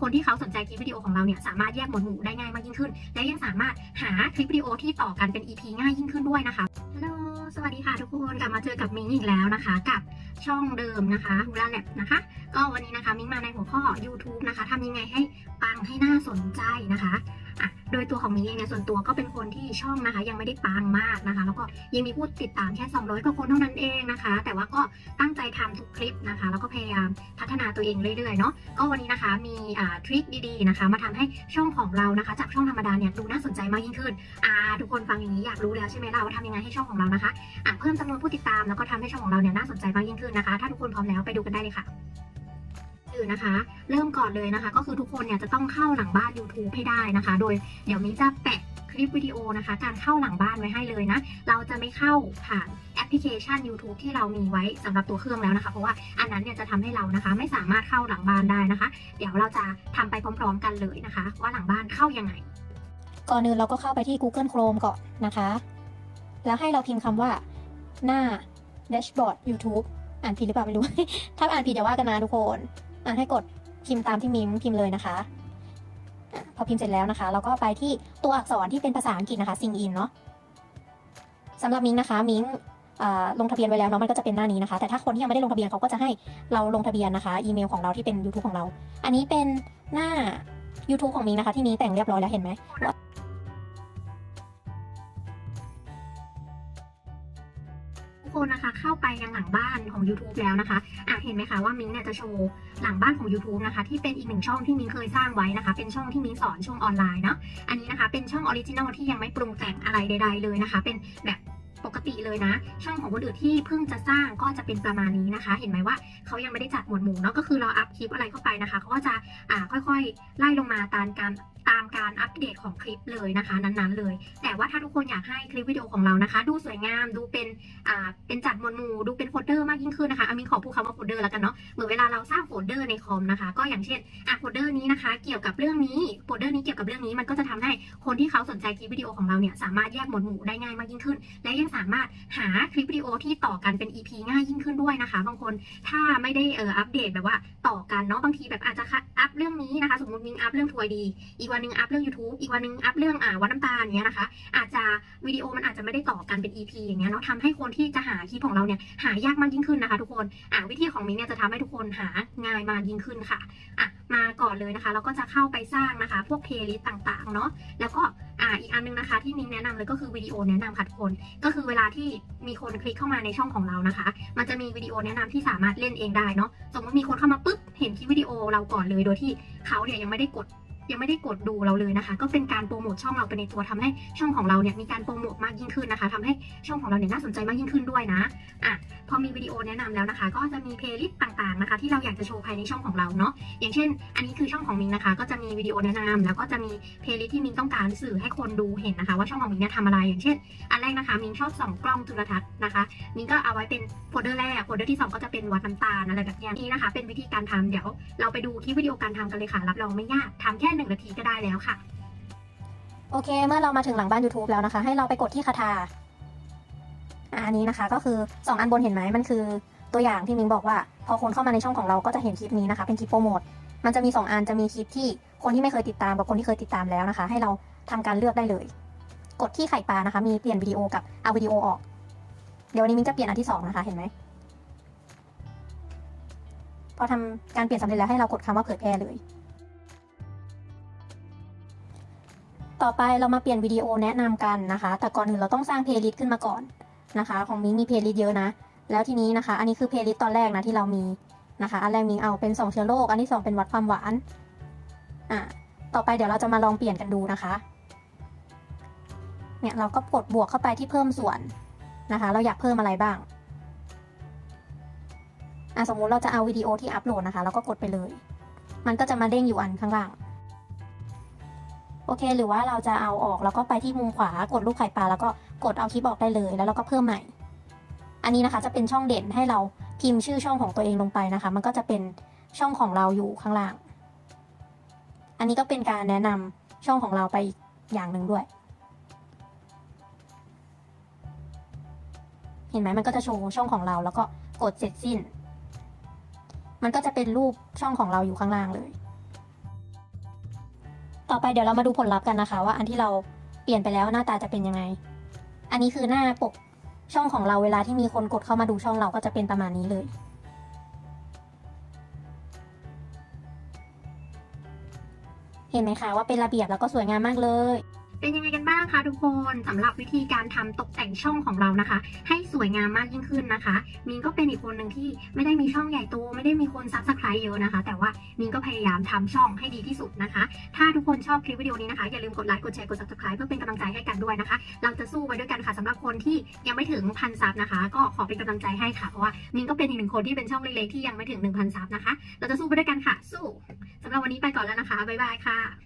คนที่เขาสนใจคลิปวิดีโอของเราเนี่ยสามารถแยกหมวดหมู่ได้ง่ายมากยิ่งขึ้น และยังสามารถหาคลิปวิดีโอที่ต่อกันเป็น EP ง่ายยิ่งขึ้นด้วยนะคะฮัลโหลสวัสดีค่ะทุกคนกลับมาเจอกับมิ้งอีกแล้วนะคะ กับช่องเดิมนะคะฮูลาแลบนะคะ ก็วันนี้นะคะมิ้งมาในหัวข้อ YouTube นะคะทำยังไงให้ปังให้น่าสนใจนะคะ อะโดยตัวของมิงเองเนี่ยส่วนตัวก็เป็นคนที่ช่องนะคะ ยังไม่ได้ปังมากนะคะ แล้วก็ยังมีผู้ติดตามแค่ 200กว่าคนเท่านั้นเองนะคะ แต่ว่าก็ตั้งใจทำทุกคลิปนะคะ แล้วก็พยายามพัฒนาตัวเองเรื่อยๆเนาะก็วันนี้นะคะมีอ่าทริคดีๆนะคะ มาทำให้ช่องของเรานะคะ จากช่องธรรมดาเนี่ยดูน่าสนใจมากยิ่งขึ้นอ่าทุกคนฟังอย่างนี้อยากรู้แล้วใช่ไหมล่ะว่าทำยังไงให้ช่องของเรานะคะอะเพิ่มจำนวนผู้ติดตามแล้วก็ทำให้ช่องของเราเนี่ยน่าสนใจมากยิ่งขึ้นนะคะ ถ้าทุกคนพร้อมแล้วไปดูกันได้เลยค่ะ อนะคะ เริ่มก่อนเลยนะคะ ก็คือทุกคนเนี่ยจะต้องเข้าหลังบ้าน YouTube ให้ได้นะคะ โดยเดี๋ยวมิ้จะแปะคลิปวิดีโอนะคะ การเข้าหลังบ้านไว้ให้เลยนะ เราจะไม่เข้าผ่านแอปพลิเคชัน YouTube ที่เรามีไว้สำหรับตัวเครื่องแล้วนะคะ เพราะว่าอันนั้นเนี่ยจะทำให้เรานะคะ ไม่สามารถเข้าหลังบ้านได้นะคะ เดี๋ยวเราจะทำไปพร้อม ๆ กันเลยนะคะ ว่าหลังบ้านเข้ายังไง ก่อนอื่นเราก็เข้าไปที่ Google Chrome ก่อนนะคะ แล้วให้เราพิมพ์คำว่าหน้า dashboard YouTube อ่านผิดหรือเปล่าไม่รู้ ถ้าอ่านผิดอย่าว่ากันนะทุกคน อ่าให้กดพิมพ์ตามที่มิมพิมพ์เลยนะคะพอพิมพ์เสร็จแล้วนะคะ เราก็ไปที่ตัวอักษรที่เป็นภาษาอังกฤษนะคะ sign in เนาะสำหรับมิ้งนะคะ มิ้งลงทะเบียนไว้แล้วเนาะมันก็จะเป็นหน้านี้นะคะ แต่ถ้าคนที่ยังไม่ได้ลงทะเบียนเขาก็จะให้เราลงทะเบียนนะคะ อีเมลของเราที่เป็น YouTube ของเรา อันนี้เป็นหน้า YouTube ของมิ้งนะคะ ที่มิงแต่งเรียบร้อยแล้วเห็นไหม คนนะคะเข้าไปยังหลังบ้านของ YouTube แล้วนะคะอะเห็นไหมคะว่ามิ้งเนี่ยจะโชว์หลังบ้านของ YouTube นะคะ ที่เป็นอีกหนึ่งช่องที่มิ้งเคยสร้างไว้นะคะ เป็นช่องที่มิ้งสอนช่วงออนไลน์เนาะอันนี้นะคะเป็นช่องออริจินอลที่ยังไม่ปรุงแต่งอะไรใด ๆ เลยนะคะ เป็นแบบปกติเลยนะ ช่องของคนอื่นที่เพิ่งจะสร้างก็จะเป็นประมาณนี้นะคะ เห็นไหมว่าเขายังไม่ได้จัดหมวดหมู่เนาะก็คือเราอัพคลิปอะไรเข้าไปนะคะเขาก็จะอ่าค่อยๆ ไล่ลงมาตามการ การอัปเดตของคลิปเลยนะคะ นั้นๆเลย แต่ว่าถ้าทุกคนอยากให้คลิปวิดีโอของเรานะคะ ดูสวยงามดูเป็นอ่าเป็นจัดหมวดหมู่ดูเป็นโฟลเดอร์มากยิ่งขึ้นนะคะอามินขอพูดคำว่าโฟลเดอร์แล้วกันเนาะเหมือนเวลาเราสร้างโฟลเดอร์ในคอมนะคะ ก็อย่างเช่นอะโฟลเดอร์นี้นะคะ เกี่ยวกับเรื่องนี้โฟลเดอร์นี้เกี่ยวกับเรื่องนี้มันก็จะทำให้คนที่เขาสนใจคลิปวิดีโอของเราเนี่ยสามารถแยกหมวดหมู่ได้ง่ายมากยิ่งขึ้น และยังสามารถหาคลิปวิดีโอที่ต่อกันเป็น EP ง่ายยิ่งขึ้นด้วยนะคะ บางคนถ้าไม่ได้เอออัปเดตแบบว่าต่อกันเนาะบางทีแบบอาจจะอัพเรื่องนี้นะคะ สมมติมิงอัพเรื่องทัวร์ดี อีกวันนึงอัพเรื่อง YouTube อีกวันหนึงอัพเรื่องอ่าวัดน้ำตาลอย่างเงี้ยนะคะ อาจจะวิดีโอมันอาจจะไม่ได้ต่อกันเป็น EP อย่างเงี้ยเนาะทำให้คนที่จะหาคลิปของเราเนี่ยหายากมากยิ่งขึ้นนะคะทุกคนอ่าวิธีของมิ้นเนี่ยจะทำให้ทุกคนหาง่ายมากยิ่งขึ้นค่ะอะมาก่อนเลยนะคะเราก็จะเข้าไปสร้างนะคะ พวกเพลย์ลิสต์ต่างๆเนาะแล้วก็อ่าอีกอันนึงนะคะที่มิ้นแนะนำเลยก็คือวิดีโอแนะนำค่ะทุกคน ก็คือเวลาที่มีคนคลิกเข้ามาในช่องของเรานะคะ มันจะมีวิดีโอแนะนำที่สามารถเล่นเองได้เนาะสมมติมีคนเข้ามาปุ๊บเห็นคลิปวิดีโอเราก่อนเลยโดยที่เขาเนี่ยยังไม่ได้กด ยังไม่ได้กดดูเราเลยนะคะ ก็เป็นการโปรโมทช่องเราไปในตัวทำให้ช่องของเราเนี่ยมีการโปรโมทมากยิ่งขึ้นนะคะทำให้ช่องของเราเนี่ยน่าสนใจมากยิ่งขึ้นด้วยนะอะพอมีวิดีโอแนะนำแล้วนะคะ ก็จะมีเพลย์ลิสต์ต่างๆนะคะที่เราอยากจะโชว์ภายในช่องของเราเนาะอย่างเช่น อันนี้คือช่องของมิงนะคะ ก็จะมีวิดีโอแนะนำแล้วก็จะมีเพลย์ลิสต์ที่มิงต้องการสื่อให้คนดูเห็นนะคะ ว่าช่องของมิงเนี่ยทำอะไรอย่างเช่น อันแรกนะคะมิงชอบส่องกล้องจุลทรรศน์นะคะมิงก็เอาไว้เป็นโฟลเดอร์แรกโฟลเดอร์ที่สองก็จะเป็นวัดน้ำตาลอะไรแบบนี้นี่นะคะ เป็นวิธีการทำเดี๋ยวเราไปดูคลิปวิดีโอการทำกันเลยค่ะรับรองไม่ยากทำแค่หนึ่งนาทีก็ได้แล้วค่ะ โอเค เมื่อเรามาถึงหลังบ้าน YouTube แล้วนะคะ ให้เราไปกดที่คาถาอันนี้นะคะก็คือ 2 อันบนเห็นไหมมันคือตัวอย่างที่มิงบอกว่า พอคนเข้ามาในช่องของเราก็จะเห็นคลิปนี้นะคะ เป็นคลิปโปรโมทมันจะมี 2 อันจะมีคลิปที่คนที่ไม่เคยติดตามกับคนที่เคยติดตามแล้วนะคะ ให้เราทำการเลือกได้เลย กดที่ไข่ปลานะคะ มีเปลี่ยนวิดีโอกับเอาวิดีโอออก เดี๋ยววันนี้มิงจะเปลี่ยนอันที่สองนะคะ เห็นไหมพอทำการเปลี่ยนสำเร็จแล้วให้เรากดคำว่าเผยแพร่เลย ต่อไปเรามาเปลี่ยนวิดีโอแนะนำกันนะคะ แต่ก่อนอื่นเราต้องสร้างเพลย์ลิสต์ขึ้นมาก่อนนะคะ ของมิงมีเพลย์ลิสต์เยอะนะ แล้วทีนี้นะคะ อันนี้คือเพลย์ลิสต์ตอนแรกนะที่เรามีนะคะ อันแรกมิงเอาเป็นสองเชื้อโรค อันที่สองเป็นวัดความหวาน อะ ต่อไปเดี๋ยวเราจะมาลองเปลี่ยนกันดูนะคะ เนี่ยเราก็กดบวกเข้าไปที่เพิ่มส่วนนะคะ เราอยากเพิ่มอะไรบ้าง อะสมมุติเราจะเอาวิดีโอที่อัปโหลดนะคะ เราก็กดไปเลย มันก็จะมาเด้งอยู่อันข้างล่าง โอเค หรือว่าเราจะเอาออกแล้วก็ไปที่มุมขวากดรูปไข่ปลาแล้วก็กดเอาคลิปออกได้เลย แล้วเราก็เพิ่มใหม่ อันนี้นะคะจะเป็นช่องเด่นให้เราพิมพ์ชื่อช่องของตัวเองลงไปนะคะ มันก็จะเป็นช่องของเราอยู่ข้างล่าง อันนี้ก็เป็นการแนะนำช่องของเราไปอย่างหนึ่งด้วย เห็นไหมมันก็จะโชว์ช่องของเราแล้วก็กดเสร็จสิ้น มันก็จะเป็นรูปช่องของเราอยู่ข้างล่างเลย ต่อไปเดี๋ยวเรามาดูผลลัพธ์กันนะคะ ว่าอันที่เราเปลี่ยนไปแล้วหน้าตาจะเป็นยังไง อันนี้คือหน้าปกช่องของเราเวลาที่มีคนกดเข้ามาดูช่องเราก็จะเป็นประมาณนี้เลย เห็นไหมคะว่าเป็นระเบียบแล้วก็สวยงามมากเลย เป็นยังไงกันบ้างคะทุกคนสำหรับวิธีการทำตกแต่งช่องของเรานะคะ ให้สวยงามมากยิ่งขึ้นนะคะ มินก็เป็นอีกคนหนึ่งที่ไม่ได้มีช่องใหญ่โตไม่ได้มีคนซับสไครต์เยอะนะคะ แต่ว่ามินก็พยายามทำช่องให้ดีที่สุดนะคะ ถ้าทุกคนชอบคลิปวิดีโอนี้นะคะอย่าลืมกดไลค์กดแชร์กด subscribe เพื่อเป็นกำลังใจให้กันด้วยนะคะ เราจะสู้ไปด้วยกันค่ะสำหรับคนที่ยังไม่ถึงพันซับนะคะ ก็ขอเป็นกำลังใจให้ค่ะเพราะว่ามินก็เป็นอีกหนึ่งคนที่เป็นช่องเล็กๆที่ยังไม่ถึง1,000ซับนะคะ เราจะสู้ไปด้วยกันค่ะ สู้สำหรับวันนี้ไปก่อนแล้วนะคะบ๊ายบายค่ะ